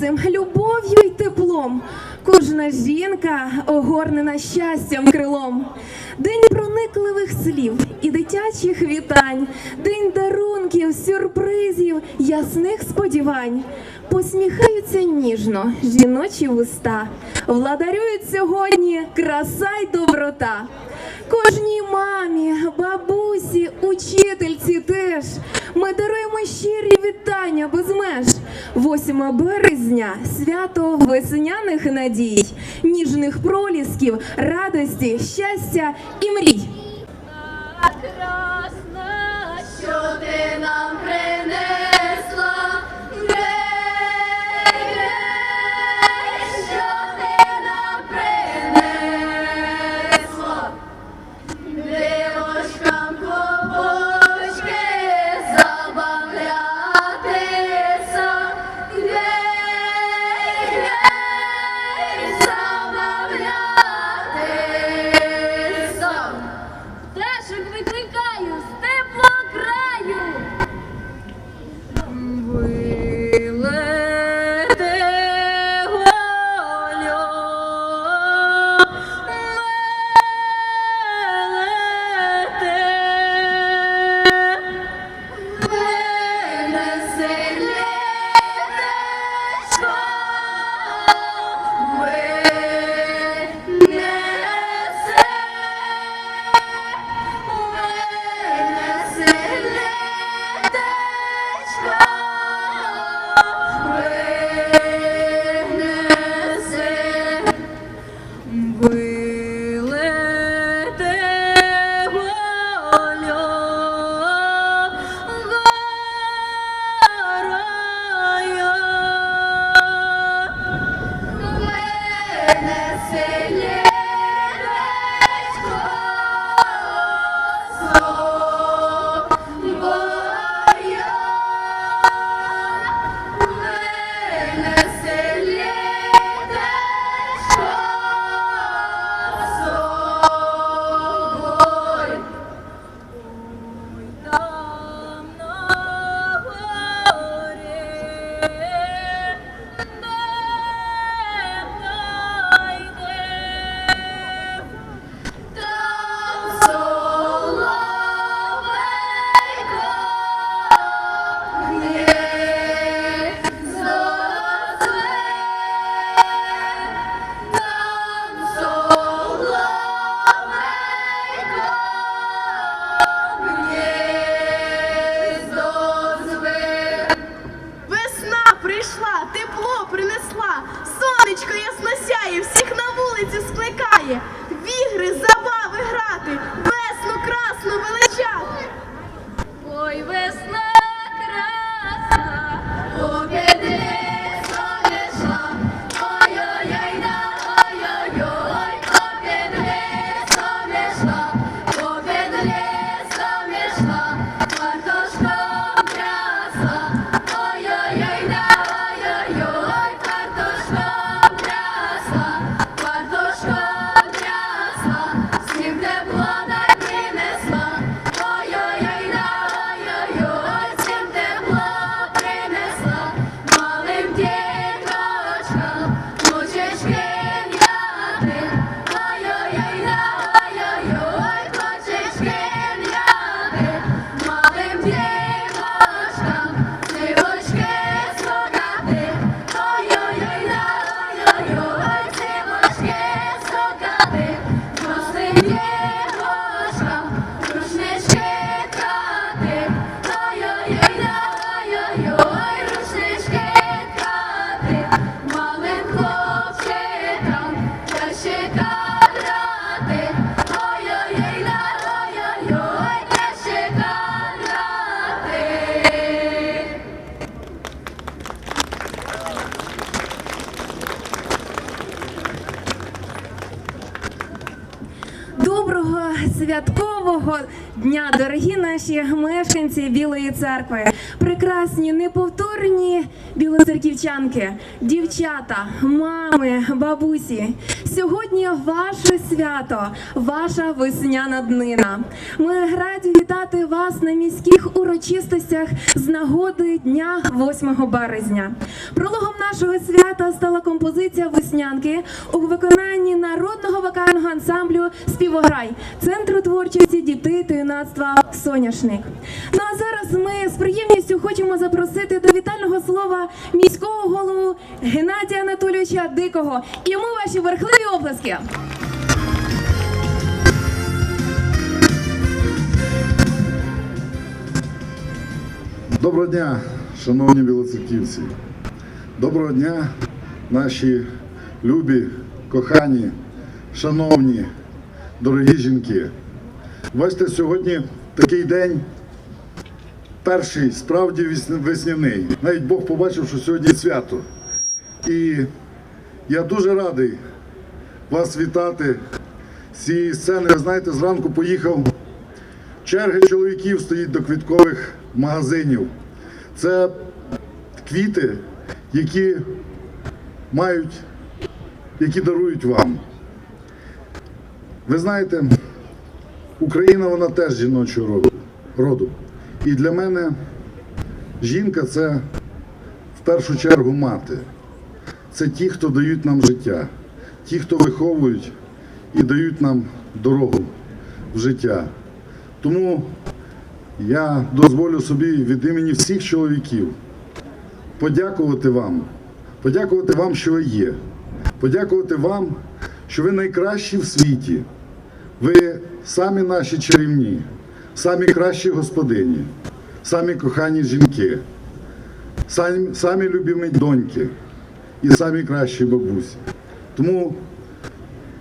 серцем, любов'ю й теплом. Кожна жінка огорнена щастям крилом. День проникливих слів і дитячих вітань, день дарунків, сюрпризів, ясних сподівань. Посміхаються ніжно жіночі вуста, владарюють сьогодні краса й доброта. Кожній мамі, бабусі, учительці теж ми даруємо щирі вітання без меж. 8 березня, свято весняних надій, ніжних пролісків, радості, щастя і мрій. Красна, що ти нам принесла. святкового дня, дорогі наші мешканці Білої церкви, прекрасні, неповторні білоцерківчанки, дівчата, мами, бабусі. Сьогодні ваше свято, ваша весняна днина. Ми раді вітати вас на міських урочистостях з нагоди дня 8 березня. Прологом нашого свята стала композиція веснянки у виконанні народного вокального ансамблю Співограй Центру творчості дітей та юнацтва Соняшник. Ну а зараз ми з приємністю хочемо запросити до вітального слова міського голову Геннадія Анатолійовича Дикого. І йому ваші верхливі оплески. Доброго дня, шановні білоцерківці. Доброго дня, наші любі, кохані, шановні, дорогі жінки. Бачите, сьогодні такий день, перший справді весня- весняний. Навіть Бог побачив, що сьогодні свято. І я дуже радий вас вітати з цієї сцени. Ви знаєте, зранку поїхав Черги чоловіків стоїть до квіткових магазинів. Це квіти, які мають, які дарують вам. Ви знаєте, Україна вона теж жіночого роду-. І для мене жінка це в першу чергу мати. Це ті, хто дають нам життя, ті, хто виховують і дають нам дорогу в життя. Тому я дозволю собі від імені всіх чоловіків подякувати вам, подякувати вам, що ви є, подякувати вам, що ви найкращі в світі. Ви самі наші чарівні, самі кращі господині, самі кохані жінки, самі, самі любимі доньки і самі кращі бабусі. Тому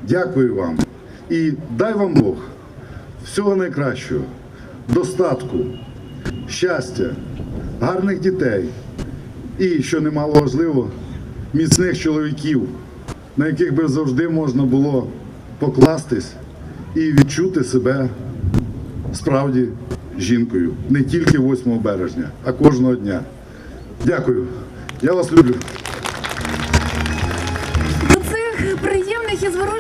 дякую вам і дай вам Бог всього найкращого, достатку, щастя, гарних дітей і, що немало важливо, міцних чоловіків, на яких би завжди можна було покластись і відчути себе справді жінкою. Не тільки 8 березня, а кожного дня. Дякую. Я вас люблю.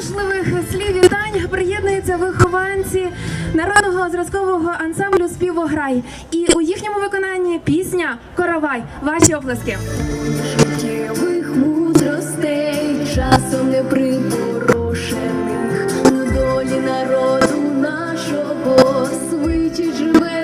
Зворушливих слів вітань приєднуються вихованці народного зразкового ансамблю Співограй. І у їхньому виконанні пісня Коровай. Ваші оплески. життєвих мудростей, часом не припорошених у долі народу нашого свиті живе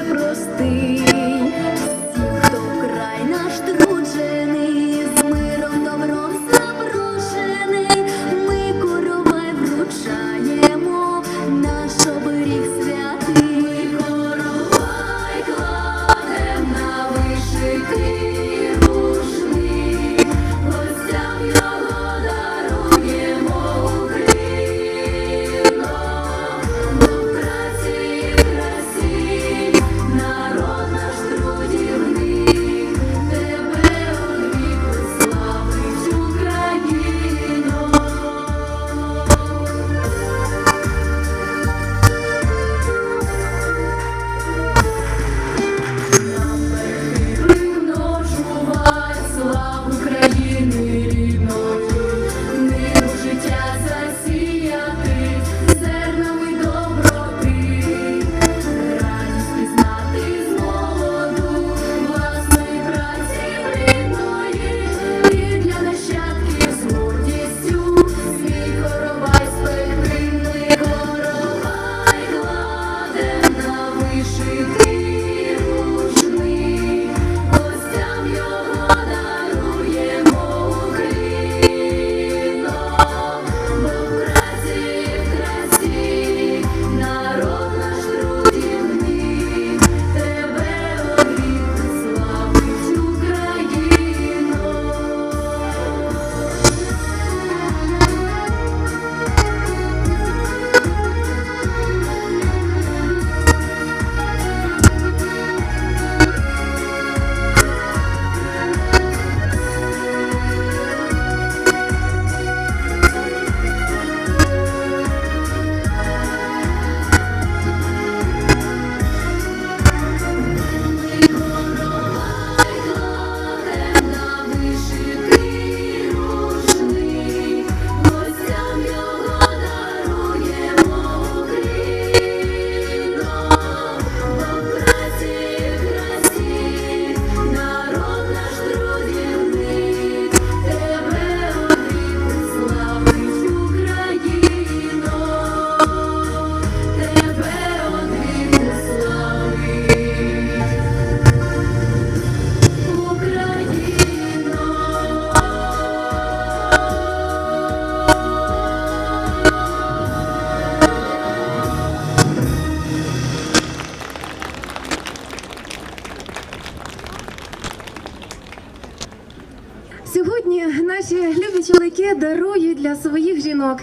жінок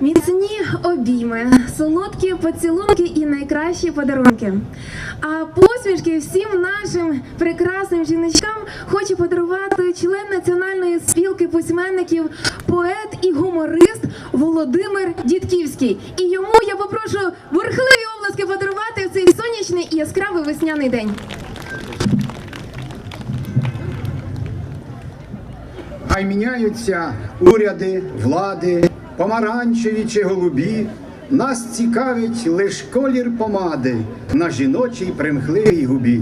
міцні обійми, солодкі поцілунки і найкращі подарунки. А посмішки всім нашим прекрасним жіночкам хочу подарувати член національної спілки письменників, поет і гуморист Володимир Дідківський. І йому я попрошу бурхливі обласки подарувати в цей сонячний і яскравий весняний день. Хай міняються уряди, влади, помаранчеві чи голубі. Нас цікавить лиш колір помади на жіночій примхливій губі.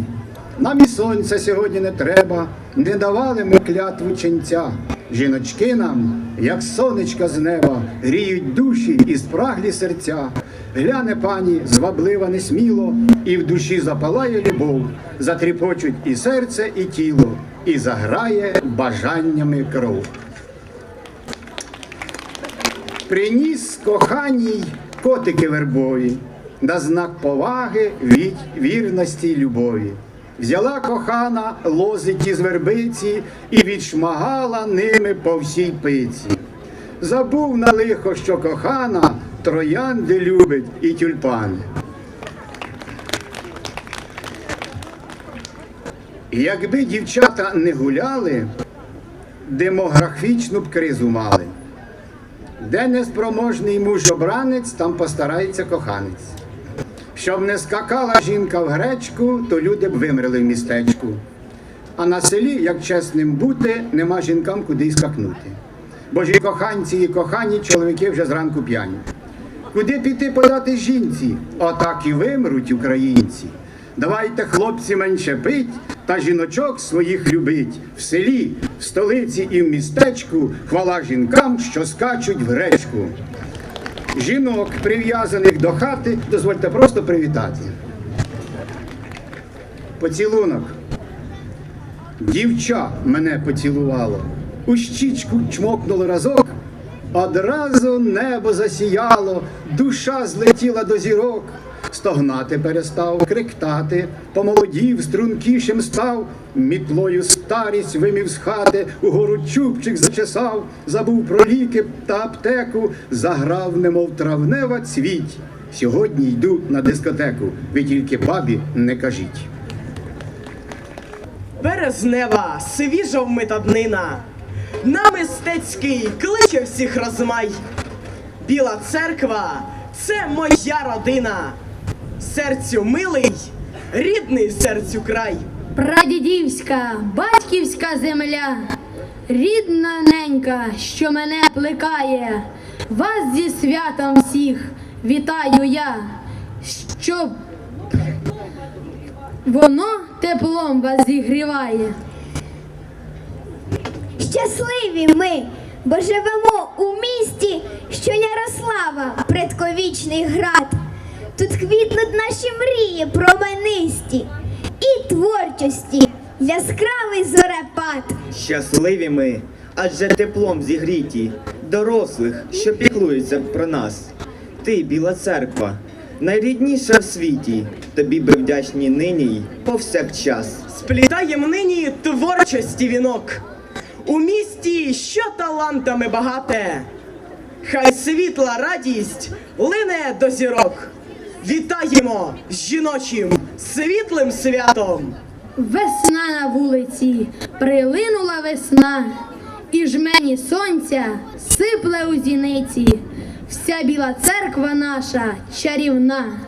Нам і сонця сьогодні не треба, не давали ми клятву ченця. Жіночки нам, як сонечка з неба, гріють душі і спраглі серця. Гляне пані зваблива несміло, і в душі запалає любов, затріпочуть і серце, і тіло, і заграє бажаннями кров. Приніс коханій котики вербові, на знак поваги, від вірності й любові. Взяла кохана лозиті з вербиці і відшмагала ними по всій пиці. Забув на лихо, що кохана троянди любить і тюльпани. Якби дівчата не гуляли, демографічну б кризу мали. Де неспроможний муж обранець, там постарається коханець. Щоб не скакала жінка в гречку, то люди б вимерли в містечку. А на селі, як чесним бути, нема жінкам куди й скакнути. Бо ж і коханці, і кохані чоловіки вже зранку п'яні. Куди піти подати жінці? Отак і вимруть українці. Давайте, хлопці, менше пить, та жіночок своїх любить. В селі, в столиці і в містечку хвала жінкам, що скачуть в гречку. Жінок, прив'язаних до хати, дозвольте просто привітати. Поцілунок. Дівча мене поцілувало, у щічку чмокнуло разок, одразу небо засіяло, душа злетіла до зірок, стогнати перестав, криктати, помолодів, стрункішим став, мітлою старість вимів з хати, угору чубчик зачесав, забув про ліки та аптеку, заграв, немов травнева цвіть. Сьогодні йду на дискотеку, ви тільки бабі не кажіть. Березнева, свіжа вмита днина, на мистецький кличе всіх розмай. Біла церква це моя родина. Серцю милий, рідний серцю край. Прадідівська, батьківська земля, рідна ненька, що мене плекає, вас зі святом всіх вітаю я, щоб воно теплом вас зігріває. Щасливі ми, бо живемо у місті, що Ярослава, предковічний град. Тут квітнуть наші мрії променисті і творчості, яскравий зорепад. Щасливі ми, адже теплом зігріті, дорослих, що піклуються про нас. Ти, біла церква, найрідніша в світі, тобі би вдячні нині й повсякчас. Сплітаєм нині творчості вінок. У місті, що талантами багате. Хай світла радість лине до зірок. Вітаємо з жіночим світлим святом. Весна на вулиці, прилинула весна, і жмені сонця сипле у зіниці. Вся біла церква наша чарівна,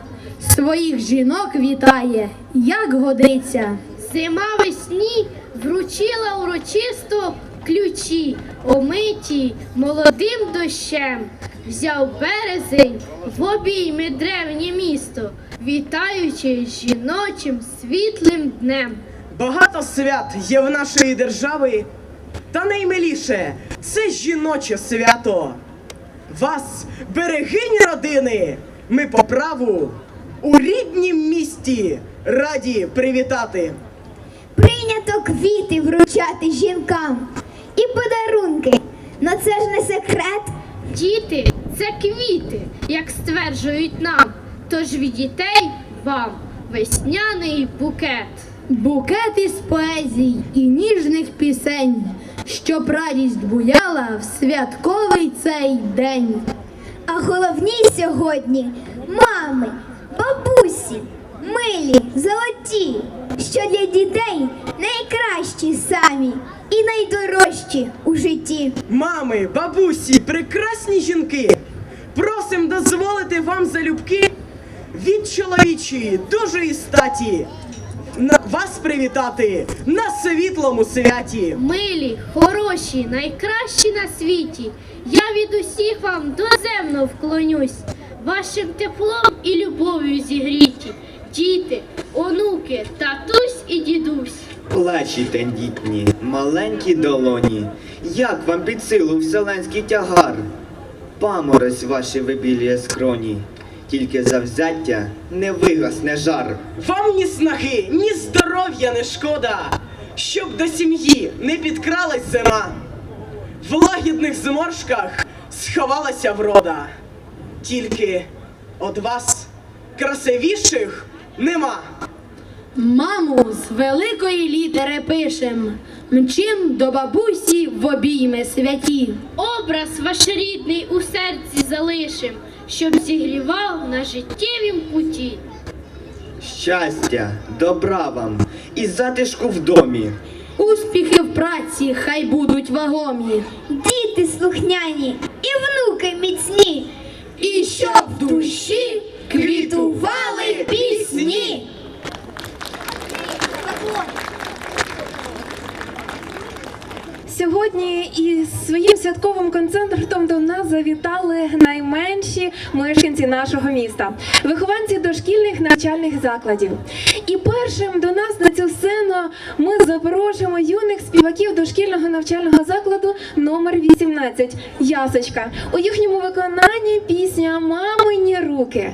своїх жінок вітає, як годиться. Зима весні вручила урочисто ключі, омиті молодим дощем. Взяв березень в обійми древнє місто, вітаючи жіночим світлим днем. Багато свят є в нашої держави, та наймиліше це жіноче свято. Вас, берегині родини, ми по праву у ріднім місті раді привітати. Прийнято квіти вручати жінкам і подарунки. Но це ж не секрет. Діти це квіти, як стверджують нам. Тож від дітей вам весняний букет. Букет із поезій і ніжних пісень, щоб радість буяла в святковий цей день. А головні сьогодні мами, бабусі, милі, золоті, що для дітей найкращі самі і найдорожчі у житті. Мами, бабусі, прекрасні жінки. Просим дозволити вам залюбки від чоловічої дужої статі на вас привітати на світлому святі. Милі, хороші, найкращі на світі. Я від усіх вам доземно вклонюсь, вашим теплом і любов'ю зігріті. Діти, онуки, татусь і дідусь. Плечі тендітні, маленькі долоні. Як вам під силу вселенський тягар? Паморозь ваші вибілює скроні, тільки завзяття не вигасне жар. Вам ні снаги, ні здоров'я не шкода, щоб до сім'ї не підкралась зима. В лагідних зморшках сховалася врода. Тільки од вас красивіших нема. Маму з великої літери пишем, мчим до бабусі в обійми святі. Образ ваш рідний у серці залишим, щоб зігрівав на життєвім путі. Щастя, добра вам і затишку в домі. Успіхи в праці хай будуть вагомі. Діти слухняні і внуки міцні, І щоб в душі квітували пісні. Сьогодні із своїм святковим концертом до нас завітали найменші мешканці нашого міста, вихованці дошкільних навчальних закладів. І першим до нас на цю сцену ми запрошуємо юних співаків дошкільного навчального закладу номер 18 Ясочка. У їхньому виконанні пісня Мамині руки.